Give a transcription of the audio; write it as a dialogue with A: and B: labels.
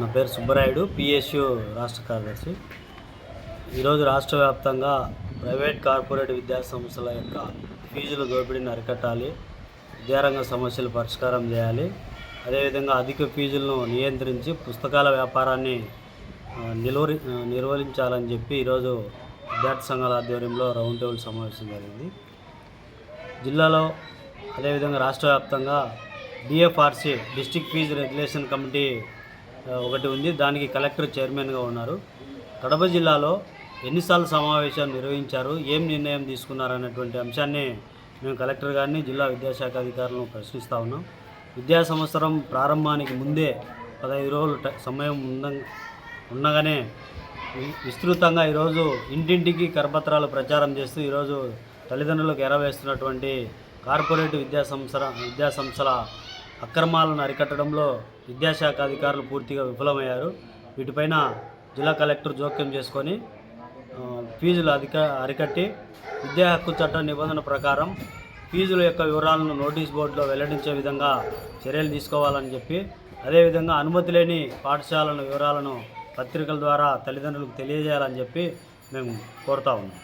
A: నా పేరు సుబ్బరాయుడు పిఎస్యు రాష్ట్ర కార్యదర్శి. ఈరోజు రాష్ట్ర వ్యాప్తంగా ప్రైవేట్ కార్పొరేట్ విద్యా సంస్థల యొక్క ఫీజుల దోపిడీని అరికట్టాలి విద్యారంగ సమస్యలు పరిష్కారం చేయాలి అదేవిధంగా అధిక ఫీజులను నియంత్రించి పుస్తకాల వ్యాపారాన్ని నిలువరి నిర్వహించాలని చెప్పి ఈరోజు విద్యార్థి సంఘాల ఆధ్వర్యంలో రౌండ్ టేబుల్ సమావేశం జరిగింది. జిల్లాలో అదేవిధంగా రాష్ట్ర వ్యాప్తంగా DFRC district fee regulation committee ఒకటి ఉంది. దానికి కలెక్టర్ చైర్మన్గా ఉన్నారు. కడప జిల్లాలో ఎన్నిసార్లు సమావేశాలు నిర్వహించారు? ఏం నిర్ణయం తీసుకున్నారు? అన్నటువంటి అంశాన్ని మేము కలెక్టర్ గారిని జిల్లా విద్యాశాఖ అధికారులను ప్రశ్నిస్తూ ఉన్నాం. విద్యా సంవత్సరం ప్రారంభానికి ముందే పదహైదు రోజులు సమయం ఉంద ఉండగానే విస్తృతంగా ఈరోజు ఇంటింటికి కరపత్రాలు ప్రచారం చేస్తూ ఈరోజు తల్లిదండ్రులకు ఎరవేస్తున్నటువంటి కార్పొరేట్ విద్యా సంస్థల విద్యా సంస్థల అక్రమాలను అరికట్టడంలో విద్యాశాఖ అధికారులు పూర్తిగా విఫలమయ్యారు. వీటిపైన జిల్లా కలెక్టర్ జోక్యం చేసుకొని ఫీజులు అధిక అరికట్టి విద్యా హక్కు చట్ట నిబంధన ప్రకారం ఫీజుల యొక్క వివరాలను నోటీస్ బోర్డులో వెల్లడించే విధంగా చర్యలు తీసుకోవాలని చెప్పి అదేవిధంగా అనుమతి లేని పాఠశాలల వివరాలను పత్రికల ద్వారా తల్లిదండ్రులకు తెలియజేయాలని చెప్పి మేము కోరుతా ఉన్నాం.